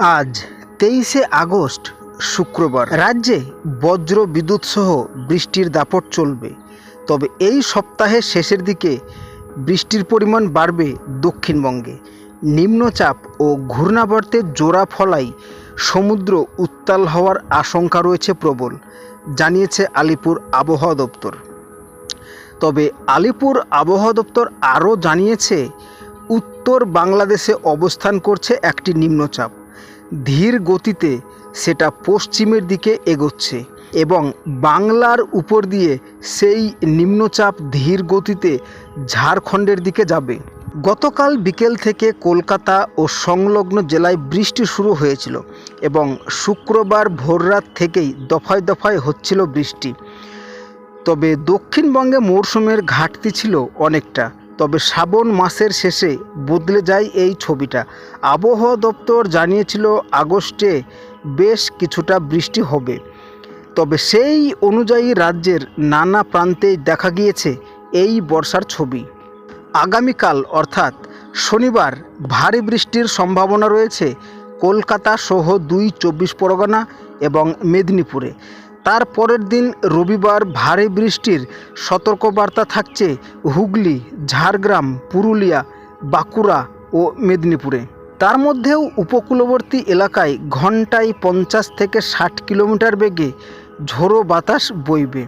আজ তেইশে আগস্ট, শুক্রবার। রাজ্যে বজ্র বিদ্যুৎ সহ বৃষ্টির দাপট চলবে। তবে এই সপ্তাহের শেষের দিকে বৃষ্টির পরিমাণ বাড়বে দক্ষিণবঙ্গে। নিম্নচাপ ও ঘূর্ণাবর্তের জোড়া ফলাই সমুদ্র উত্তাল হওয়ার আশঙ্কা রয়েছে প্রবল, জানিয়েছে আলিপুর আবহাওয়া দপ্তর। তবে আলিপুর আবহাওয়া দপ্তর আরও জানিয়েছে, উত্তর বাংলাদেশে অবস্থান করছে একটি নিম্নচাপ। ধীর গতিতে সেটা পশ্চিমের দিকে এগোচ্ছে এবং বাংলার উপর দিয়ে সেই নিম্নচাপ ধীর গতিতে ঝাড়খণ্ডের দিকে যাবে। গতকাল বিকেল থেকে কলকাতা ও সংলগ্ন জেলায় বৃষ্টি শুরু হয়েছিল এবং শুক্রবার ভোররাত থেকেই দফায় দফায় হচ্ছিল বৃষ্টি। তবে দক্ষিণবঙ্গে মরশুমের ঘাটতি ছিল অনেকটা। তবে শ্রাবণ মাসের শেষে বদলে যায় এই ছবিটা। আবহাওয়া দপ্তর জানিয়েছিল আগস্টে বেশ কিছুটা বৃষ্টি হবে। তবে সেই অনুযায়ী রাজ্যের নানা প্রান্তেই দেখা গিয়েছে এই বর্ষার ছবি। আগামীকাল, অর্থাৎ শনিবার, ভারী বৃষ্টির সম্ভাবনা রয়েছে কলকাতা সহ দুই চব্বিশ পরগনা এবং মেদিনীপুরে। তার পরের দিন রবিবার ভারী বৃষ্টির সতর্কবার্তা থাকছে হুগলি, ঝাড়গ্রাম, পুরুলিয়া, বাঁকুড়া ও মেদিনীপুরে। তার মধ্যেও উপকূলবর্তী এলাকায় ঘন্টায় পঞ্চাশ থেকে ষাট কিলোমিটার বেগে ঝোড়ো বাতাস বইবে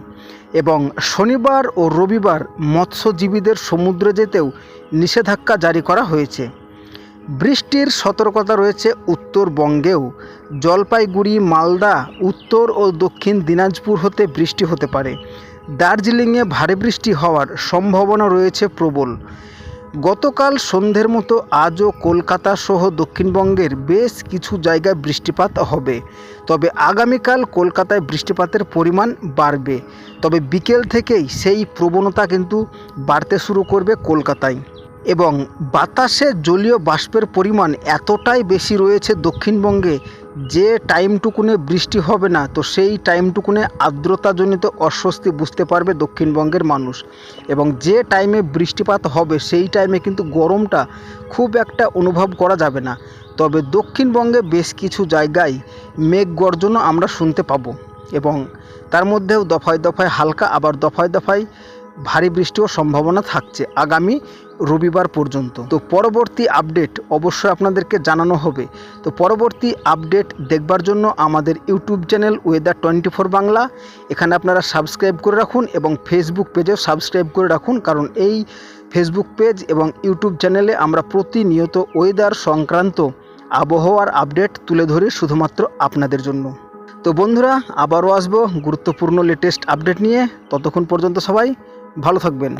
এবং শনিবার ও রবিবার মৎস্যজীবীদের সমুদ্রে যেতেও নিষেধাজ্ঞা জারি করা হয়েছে। বৃষ্টির সতর্কতা রয়েছে উত্তরবঙ্গেও। জলপাইগুড়ি, মালদা, উত্তর ও দক্ষিণ দিনাজপুর হতে বৃষ্টি হতে পারে। দার্জিলিংয়ে ভারী বৃষ্টি হওয়ার সম্ভাবনা রয়েছে প্রবল। গতকাল সন্ধ্যের মতো আজও কলকাতা সহ দক্ষিণবঙ্গের বেশ কিছু জায়গায় বৃষ্টিপাত হবে। তবে আগামীকাল কলকাতায় বৃষ্টিপাতের পরিমাণ বাড়বে। তবে বিকেল থেকেই সেই প্রবণতা কিন্তু বাড়তে শুরু করবে কলকাতায়। এবং বাতাসে জলীয় বাষ্পের পরিমাণ এতটাই বেশি রয়েছে দক্ষিণবঙ্গে যে টাইমটুকুনে বৃষ্টি হবে না, তো সেই টাইমটুকুনে আর্দ্রতাজনিত অস্বস্তি বুঝতে পারবে দক্ষিণবঙ্গের মানুষ। এবং যে টাইমে বৃষ্টিপাত হবে, সেই টাইমে কিন্তু গরমটা খুব একটা অনুভব করা যাবে না। তবে দক্ষিণবঙ্গে বেশ কিছু জায়গায় মেঘ গর্জনও আমরা শুনতে পাবো। এবং তার মধ্যেও দফায় দফায় হালকা, আবার দফায় দফায় ভারী বৃষ্টিও সম্ভাবনা থাকছে আগামী রবিবার পর্যন্ত। তো পরবর্তী আপডেট অবশ্যই আপনাদেরকে জানানো হবে। তো পরবর্তী আপডেট দেখবার জন্য আমাদের YouTube channel weather twenty four Bangla. এখানে আপনারা সাবস্ক্রাইব করে রাখুন এবং ফেসবুক পেজেও সাবস্ক্রাইব করে রাখুন, কারণ এই ফেসবুক পেজ এবং ইউটিউব চ্যানেলে আমরা প্রতিনিয়ত ওয়েদার সংক্রান্ত আবহাওয়ার আপডেট তুলে ধরি শুধুমাত্র আপনাদের জন্য। তো বন্ধুরা, আবারও আসব গুরুত্বপূর্ণ লেটেস্ট আপডেট নিয়ে। ততক্ষণ পর্যন্ত সবাই ভালো থাকবেন।